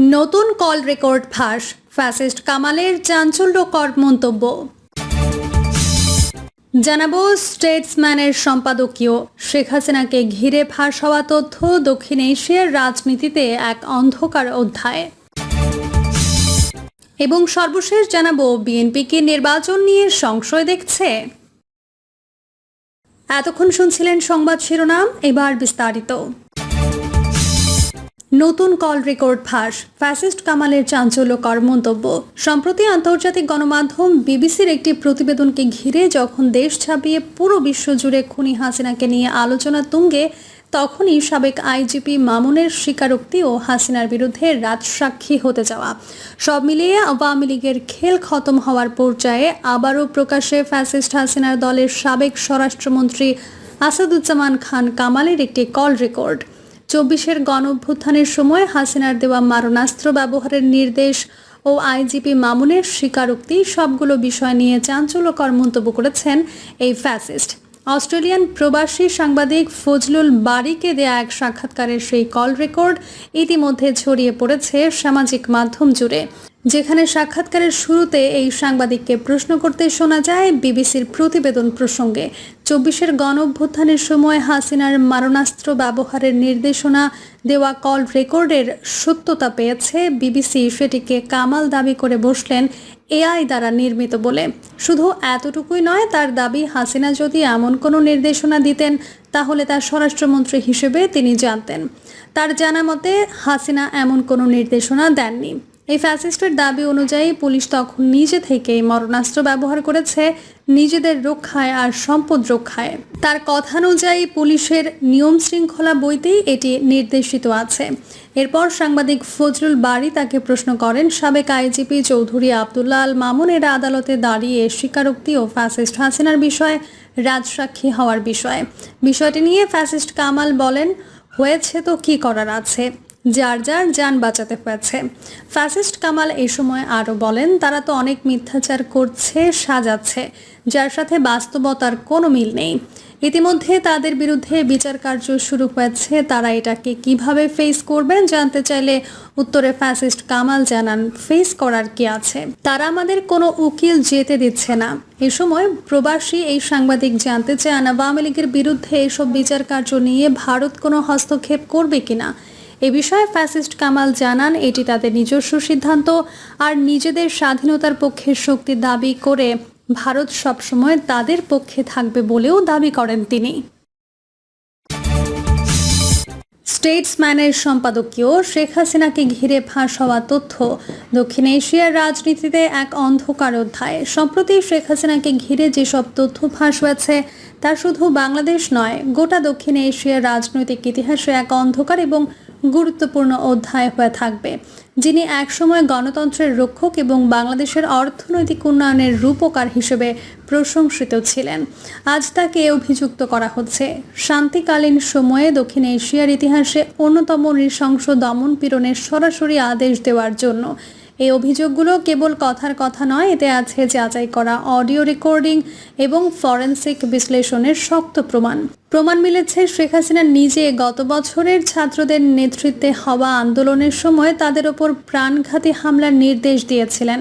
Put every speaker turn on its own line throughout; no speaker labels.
নতুন call record ফাঁস, fascist কামালের চাঞ্চল্যকর মন্তব্য। জানাব স্টেটসম্যানের সম্পাদকীয়, শেখ হাসিনাকে ঘিরে ফাঁস হওয়া তথ্য দক্ষিণ এশিয়ার রাজনীতিতে এক অন্ধকার অধ্যায়। এবং সর্বশেষ জানাব বিএনপিকে নির্বাচন নিয়ে সংশয় দেখছে। এতক্ষণ শুনছিলেন সংবাদ শিরোনাম, এবার বিস্তারিত। নতুন কল রেকর্ড ফাঁস। ফ্যাসিস্ট কামালের চাঞ্চল্যকর মন্তব্য সম্প্রতি আন্তর্জাতিক গণমাধ্যম বিবিসির একটি প্রতিবেদনকে ঘিরে যখন দেশ ছাপিয়ে পুরো বিশ্ব জুড়ে খুনি হাসিনাকে নিয়ে আলোচনা তুঙ্গে, তখনই সাবেক আইজিপি মামুনের স্বীকারোক্তি ও হাসিনার বিরুদ্ধে রাজসাক্ষী হতে যাওয়া। সব মিলিয়ে আওয়ামী লীগের খেল খতম হওয়ার পর্যায়ে আবারও প্রকাশ্যে ফ্যাসিস্ট হাসিনার দলের সাবেক স্বরাষ্ট্রমন্ত্রী আসাদুজ্জামান খান কামালের একটি কল রেকর্ড চব্বিশের গণ অভ্যুত্থানের সময় হাসিনার দেওয়া মারণাস্ত্র ব্যবহারের নির্দেশ ও আইজিপি মামুনের স্বীকারোক্তি, সবগুলো বিষয় নিয়ে চাঞ্চল্যকর মন্তব্য করেছেন এই ফ্যাসিস্ট। অস্ট্রেলিয়ান প্রবাসী সাংবাদিক ফজলুল বারিকে দেয়া এক সাক্ষাৎকারের সেই কল রেকর্ড ইতিমধ্যে ছড়িয়ে পড়েছে সামাজিক মাধ্যম জুড়ে। যেখানে সাক্ষাৎকারের শুরুতে এই সাংবাদিককে প্রশ্ন করতে শোনা যায় বিবিসির প্রতিবেদন প্রসঙ্গে। চব্বিশের গণ অভ্যুত্থানের সময় হাসিনার মারণাস্ত্র ব্যবহারের নির্দেশনা দেওয়া কল রেকর্ডের সত্যতা পেয়েছে বিবিসি, সেটিকে কামাল দাবি করে বসলেন এআই দ্বারা নির্মিত বলে। শুধু এতটুকুই নয়, তার দাবি হাসিনা যদি এমন কোনো নির্দেশনা দিতেন, তাহলে তার স্বরাষ্ট্রমন্ত্রী হিসেবে তিনি জানতেন। তার জানা মতে, হাসিনা এমন কোনো নির্দেশনা দেননি। এই ফ্যাসিস্টের দাবি অনুযায়ী পুলিশ তখন নিজে থেকেই মরণাস্ত্র ব্যবহার করেছে নিজেদের রক্ষায় আর সম্পদ রক্ষায়। তার কথানুযায়ী পুলিশের নিয়ম শৃঙ্খলা বইতেই এটি নির্দেশিত আছে। এরপর সাংবাদিক ফজলুল বাড়ি তাকে প্রশ্ন করেন, সাবেক আইজিপি চৌধুরী আবদুল্লাহ আল মামুনের আদালতে দাঁড়িয়ে স্বীকারোক্তি ও ফ্যাসিস্ট হাসিনার বিষয়ে রাজসাক্ষী হওয়ার বিষয়ে। বিষয়টি নিয়ে ফ্যাসিস্ট কামাল বলেন, হয়েছে তো কি করার আছে? যার যার যান বাঁচাতে হয়েছে। ফ্যাসিস্ট কামাল এই সময় আরও বলেন, তারা তো অনেক মিথ্যাচার করছে, সাজাচ্ছে, যার সাথে বাস্তবতার কোনো মিল নেই। ইতিমধ্যে তাদের বিরুদ্ধে বিচার কার্য শুরু হয়েছে। তারা এটাকে কীভাবে ফেস করবেন জানতে চাইলে উত্তরে ফ্যাসিস্ট কামাল জানান ফেস করার কি আছে? তারা আমাদের কোনো উকিল যেতে দিচ্ছে না। এ সময় প্রবাসী এই সাংবাদিক জানতে চান, আওয়ামী লীগের বিরুদ্ধে এসব বিচার কার্য নিয়ে ভারত কোনো হস্তক্ষেপ করবে কিনা? এ বিষয়ে ফ্যাসিস্ট কামাল জানান, এটি তাদের নিজস্ব সিদ্ধান্ত আর নিজেদের স্বাধীনতার পক্ষে শক্তি দাবি করে ভারত সবসময় তাদের পক্ষে থাকবে বলেও দাবি করেন তিনি। স্টেটসম্যানের সম্পাদকীয় শেখ হাসিনাকে ঘিরে ফাঁস হওয়া তথ্য দক্ষিণ এশিয়ার রাজনীতিতে এক অন্ধকার অধ্যায়। সম্প্রতি শেখ হাসিনাকে ঘিরে যেসব তথ্য ফাঁস হয়েছে, তা শুধু বাংলাদেশ নয়, গোটা দক্ষিণ এশিয়ার রাজনৈতিক ইতিহাসে এক অন্ধকার এবং গুরুত্বপূর্ণ অধ্যায় হয়ে থাকবে, যিনি একসময় গণতন্ত্রের রক্ষক এবং বাংলাদেশের অর্থনৈতিক উন্নয়নের রূপকার হিসেবে প্রশংসিত ছিলেন। আজ তাকে অভিযুক্ত করা হচ্ছে। শান্তিকালীন সময়ে দক্ষিণ এশিয়ার ইতিহাসে অন্যতম নৃশংস দমন পীড়নের সরাসরি আদেশ দেওয়ার জন্য এই অভিযোগগুলো কেবল কথার কথা নয়, এতে আছে যাচাই করা, অডিও রেকর্ডিং এবং ফরেন্সিক বিশ্লেষণের শক্ত প্রমাণ। প্রমাণ মিলেছে, শেখ হাসিনা নিজে গত বছরের ছাত্রদের নেতৃত্বে হওয়া আন্দোলনের সময় তাদের ওপর প্রাণঘাতী হামলার নির্দেশ দিয়েছিলেন।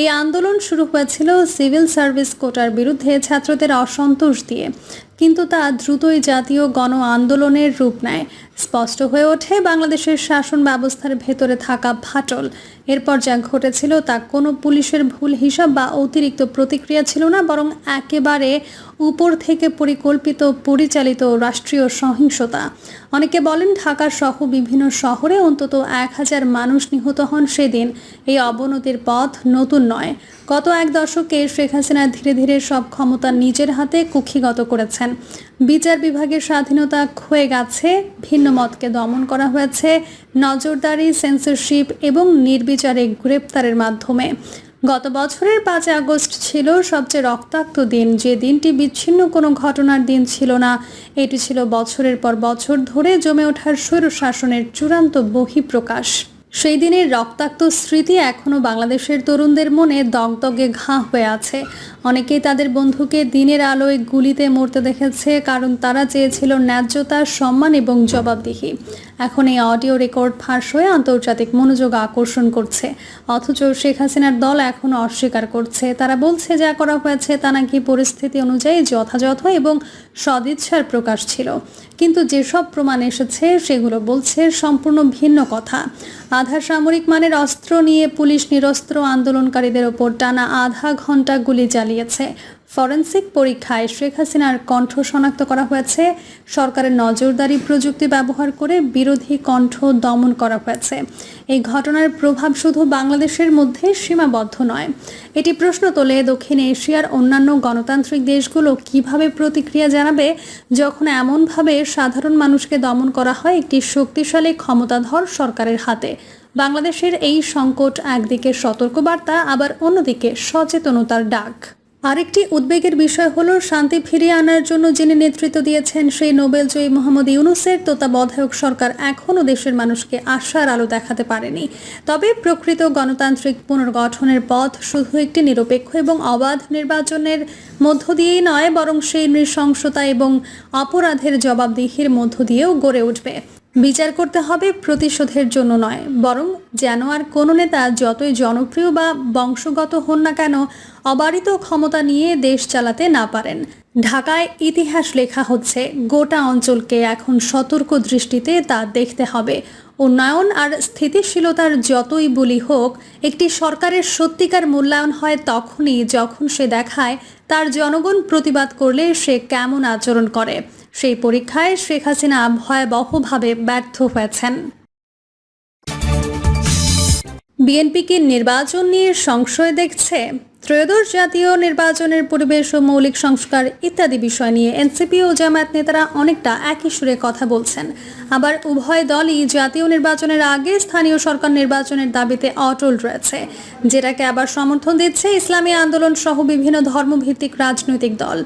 এই আন্দোলন শুরু হয়েছিল সিভিল সার্ভিস কোটার বিরুদ্ধে ছাত্রদের অসন্তোষ দিয়ে। কিন্তু তা দ্রুতই জাতীয় গণ আন্দোলনের রূপ নেয়। স্পষ্ট হয়ে ওঠে, বাংলাদেশের শাসন ব্যবস্থার ভেতরে থাকা ফাটল। এরপর যা ঘটেছিল তা কোনো পুলিশের ভুল হিসাব বা অতিরিক্ত প্রতিক্রিয়া ছিল না, বরং একেবারে উপর থেকে পরিকল্পিত, পরিচালিত রাষ্ট্রীয় সহিংসতা। অনেকে বলেন ঢাকা সহ বিভিন্ন শহরে অন্তত এক হাজার মানুষ নিহত হন সেদিন। এই অবনতির পথ নতুন নয়। গত এক দশকে শেখ হাসিনা ধীরে ধীরে সব ক্ষমতা নিজের হাতে কুক্ষিগত করেছেন। বিচার বিভাগের স্বাধীনতা ক্ষয়ে গেছে, ভিন্ন মতকে দমন করা হয়েছে, নজরদারি সেন্সরশিপ এবং নির্বিচারে গ্রেপ্তারের মাধ্যমে। গত বছরের পাঁচ আগস্ট ছিল সবচেয়ে রক্তাক্ত দিন। যে দিনটি বিচ্ছিন্ন কোনো ঘটনার দিন ছিল না, এটি ছিল বছরের পর বছর ধরে জমে ওঠার স্বৈর শাসনের চূড়ান্ত বহিঃপ্রকাশ। সেই দিনের রক্তাক্ত স্মৃতি এখনও বাংলাদেশের তরুণদের মনে দগদগে ঘা হয়ে আছে। অনেকেই তাদের বন্ধুকে দিনের আলোয় গুলিতে মরতে দেখেছে, কারণ তারা চেয়েছিল ন্যায্যতা, সম্মান এবং জবাবদিহি। এখন এই অডিও রেকর্ড ফাঁস হয়ে আন্তর্জাতিক মনোযোগ আকর্ষণ করছে। অথচ শেখ হাসিনার দল এখনও অস্বীকার করছে। তারা বলছে, যা করা হয়েছে তা নাকি পরিস্থিতি অনুযায়ী যথাযথ এবং সদিচ্ছার প্রকাশ ছিল। কিন্তু যেসব প্রমাণ এসেছে, সেগুলো বলছে সম্পূর্ণ ভিন্ন কথা। আধা সামরিক মানের অস্ত্র নিয়ে পুলিশ নিরস্ত্র আন্দোলনকারীদের ওপর টানা আধা ঘণ্টা গুলি চালিয়েছে। ফরেন্সিক পরীক্ষায় শেখ হাসিনার কণ্ঠ শনাক্ত করা হয়েছে। সরকারের নজরদারি প্রযুক্তি ব্যবহার করে বিরোধী কণ্ঠ দমন করা হয়েছে। এই ঘটনার প্রভাব শুধু বাংলাদেশের মধ্যে সীমাবদ্ধ নয়। এটি প্রশ্ন তোলে দক্ষিণ এশিয়ার অন্যান্য গণতান্ত্রিক দেশগুলো কীভাবে প্রতিক্রিয়া জানাবে যখন এমনভাবে সাধারণ মানুষকে দমন করা হয় একটি শক্তিশালী ক্ষমতাধর সরকারের হাতে। বাংলাদেশের এই সংকট একদিকে সতর্কবার্তা, আবার অন্যদিকে সচেতনতার ডাক। আরেকটি উদ্বেগের বিষয় হল, শান্তি ফিরিয়ে আনার জন্য যিনি নেতৃত্ব দিয়েছেন সেই নোবেলজয়ী মোহাম্মদ ইউনুসের তত্ত্বাবধায়ক সরকার এখনও দেশের মানুষকে আশার আলো দেখাতে পারেনি। তবে প্রকৃত গণতান্ত্রিক পুনর্গঠনের পথ শুধু একটি নিরপেক্ষ এবং অবাধ নির্বাচনের মধ্য দিয়েই নয়, বরং সেই নৃশংসতা এবং অপরাধের জবাবদিহির মধ্য দিয়েও গড়ে উঠবে। বিচার করতে হবে প্রতিশোধের জন্য নয়, বরং যেন আর কোনো নেতা যতই জনপ্রিয় বা বংশগত হন না কেন, অবারিত ক্ষমতা নিয়ে দেশ চালাতে না পারেন। ঢাকায় ইতিহাস লেখা হচ্ছে, গোটা অঞ্চলকে এখন সতর্ক দৃষ্টিতে তা দেখতে হবে। উন্নয়ন আর স্থিতিশীলতার যতই বলি হোক, একটি সরকারের সত্যিকার মূল্যায়ন হয় তখনই যখন সে দেখায় তার জনগণ প্রতিবাদ করলে সে কেমন আচরণ করে। সেই পরীক্ষায় শেখ হাসিনা ভয়াবহভাবে ব্যর্থ হয়েছেন। বিএনপিকে নির্বাচন নিয়ে সংশয় দেখছে ত্রয়োদশ জাতীয় নির্বাচনের পরিবেশ ও মৌলিক সংস্কার ইত্যাদি বিষয় নিয়ে এনসিপি ও জামায়াত নেতারা অনেকটা একই সুরে কথা বলছেন। আবার উভয় দলই জাতীয় নির্বাচনের আগে স্থানীয় সরকার নির্বাচনের দাবিতে অটল রয়েছে, যেটাকে আবার সমর্থন দিচ্ছে ইসলামী আন্দোলন সহ বিভিন্ন ধর্মভিত্তিক রাজনৈতিক দল।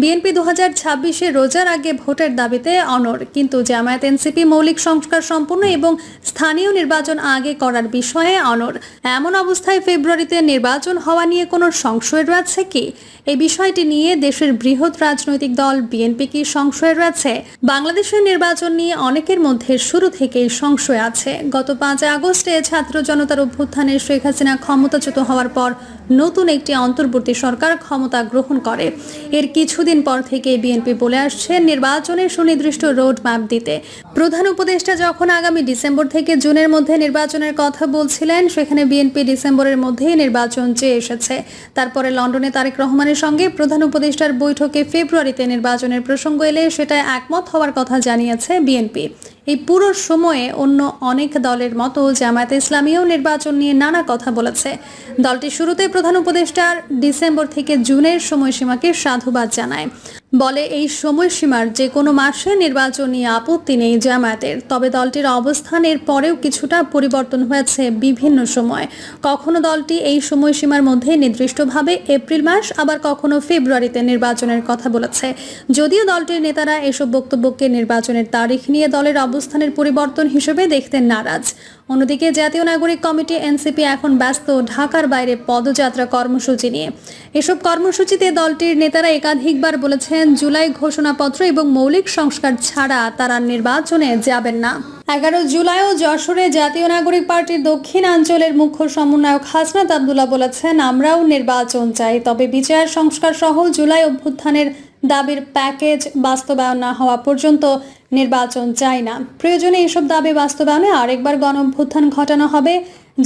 বিএনপি দু হাজার ছাব্বিশে রোজার আগে ভোটের দাবিতে অনর কিন্তু জামায়াত এনসিপি মৌলিক সংস্কার সম্পূর্ণ এবং স্থানীয় নির্বাচন আগে করার বিষয়ে অনর এমন অবস্থায় ফেব্রুয়ারিতে নির্বাচন হওয়া নিয়ে কোনো সংশয় রয়েছে কি? এই বিষয়টি নিয়ে দেশের বৃহৎ রাজনৈতিক দল বিএনপি কি সংশয় রয়েছে? বাংলাদেশের নির্বাচন নিয়ে অনেকের মধ্যে শুরু থেকেই সংশয় আছে। গত পাঁচ আগস্টে ছাত্র জনতার অভ্যুত্থানে শেখ হাসিনা ক্ষমতাচ্যুত হওয়ার পর নতুন একটি অন্তর্বর্তী সরকার ক্ষমতা গ্রহণ করে। এর কিছুদিন পর থেকে বিএনপি বলে আসছে নির্বাচনের সুনির্দিষ্ট রোড ম্যাপ দিতে। প্রধান উপদেষ্টা যখন আগামী ডিসেম্বর থেকে জুনের মধ্যে নির্বাচনের কথা বলছিলেন, সেখানে বিএনপি ডিসেম্বরের মধ্যেই নির্বাচন চেয়ে এসেছে। তারপরে লন্ডনে তারেক রহমানের সঙ্গে প্রধান উপদেষ্টার বৈঠকে ফেব্রুয়ারিতে নির্বাচনের প্রসঙ্গ এলে সেটা একমত হওয়ার কথা জানিয়েছে বিএনপি। এই পুরো সময়ে অন্য অনেক দলের মতো জামায়াত ইসলামীও নির্বাচন নিয়ে নানা কথা বলেছে। দলটি শুরুতে প্রধান উপদেষ্টার ডিসেম্বর থেকে জুনের সময়সীমাকে সাধুবাদ জানায়। বলে এই সময়সীমার যে কোনো মাসে নির্বাচন নিয়ে আপত্তি নেই জামায়াতের, তবে দলটির অবস্থানের পরেও কিছুটা পরিবর্তন হয়েছে বিভিন্ন সময়। কখনো দলটি এই সময়সীমার মধ্যে নির্দিষ্টভাবে এপ্রিল মাস, আবার কখনো ফেব্রুয়ারিতে নির্বাচনের কথা বলেছে। যদিও দলটির নেতারা এসব বক্তব্যকে নির্বাচনের তারিখ নিয়ে দলের অবস্থানের পরিবর্তন হিসেবে দেখতে নারাজ। অন্যদিকে জাতীয় নাগরিক কমিটি এনসিপি এখন ব্যস্ত ঢাকার বাইরে পদযাত্রা কর্মসূচি নিয়ে। এসব কর্মসূচিতে দলটির নেতারা একাধিকবার বলেছেন, জুলাই ঘোষণাপত্র এবং মৌলিক সংস্কার ছাড়া তারা নির্বাচনে যাবেন না। এগারো জুলাইও যশোরে জাতীয় নাগরিক পার্টির দক্ষিণ দক্ষিণাঞ্চলের মুখ্য সমন্বয়ক হাসনাত আবদুল্লাহ বলেছেন, আমরাও নির্বাচন চাই, তবে বিচার সংস্কার সহ জুলাই অভ্যুত্থানের দাবির প্যাকেজ বাস্তবায়ন না হওয়া পর্যন্ত নির্বাচন চাই না। প্রয়োজনে এসব দাবি বাস্তবায়নে আরেকবার গণ অভ্যুত্থান ঘটানো হবে।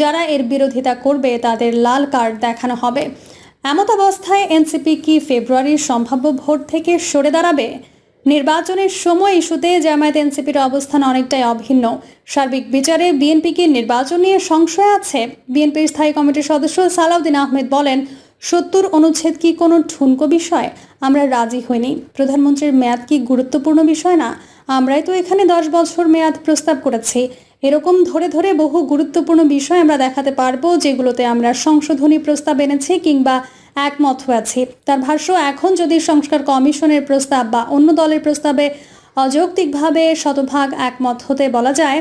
যারা এর বিরোধিতা করবে, তাদের লাল কার্ড দেখানো হবে। এমত অবস্থায় এনসিপি কি ফেব্রুয়ারির সম্ভাব্য ভোট থেকে সরে দাঁড়াবে? নির্বাচনের সময় ইস্যুতে জামায়াত এনসিপির অবস্থান অনেকটাই অভিন্ন। সার্বিক বিচারে বিএনপিকে নির্বাচন নিয়ে সংশয় আছে। বিএনপির স্থায়ী কমিটির সদস্য সালাউদ্দিন আহমেদ বলেন, সত্তর অনুচ্ছেদ কি কোনো ঠুনকো বিষয়? আমরা রাজি হইনি। প্রধানমন্ত্রীর মেয়াদ কি গুরুত্বপূর্ণ বিষয় না? আমরাই তো এখানে দশ বছর মেয়াদ প্রস্তাব করেছি। এরকম ধরে ধরে বহু গুরুত্বপূর্ণ বিষয় আমরা দেখাতে পারব, যেগুলোতে আমরা সংশোধনী প্রস্তাব এনেছি কিংবা একমত হয়েছি। তার ভাষ্য, এখন যদি সংস্কার কমিশনের প্রস্তাব বা অন্য দলের প্রস্তাবে অযৌক্তিকভাবে শতভাগ একমত হতে বলা যায়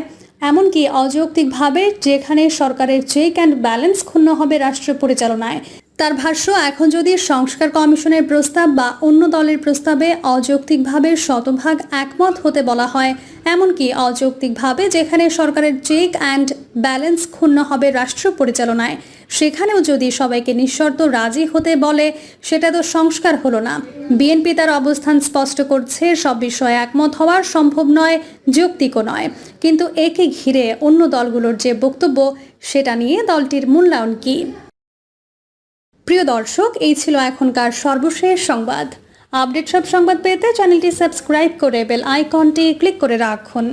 এমনকি অযৌক্তিকভাবে যেখানে সরকারের চেক অ্যান্ড ব্যালেন্স ক্ষুণ্ণ হবে রাষ্ট্র পরিচালনায়। তার ভাষ্য, এখন যদি সংস্কার কমিশনের প্রস্তাব বা অন্য দলের প্রস্তাবে অযৌক্তিকভাবে শতভাগ একমত হতে বলা হয়, এমনকি অযৌক্তিকভাবে যেখানে সরকারের চেক অ্যান্ড ব্যালেন্স ক্ষুণ্ণ হবে রাষ্ট্র পরিচালনায় সেখানেও যদি সবাইকে নিঃশর্ত রাজি হতে বলে, সেটা তো সংস্কার হলো না। বিএনপি তার অবস্থান স্পষ্ট করছে, সব বিষয়ে একমত হওয়ার সম্ভব নয়, যৌক্তিকও নয়। কিন্তু একে ঘিরে অন্য দলগুলোর যে বক্তব্য, সেটা নিয়ে দলটির মূল্যায়ন কী? প্রিয় দর্শক, এই ছিল এখনকার সর্বশেষ সংবাদ। আপডেট সব সংবাদ পেতে চ্যানেলটি সাবস্ক্রাইব করে বেল আইকনটি ক্লিক করে রাখুন।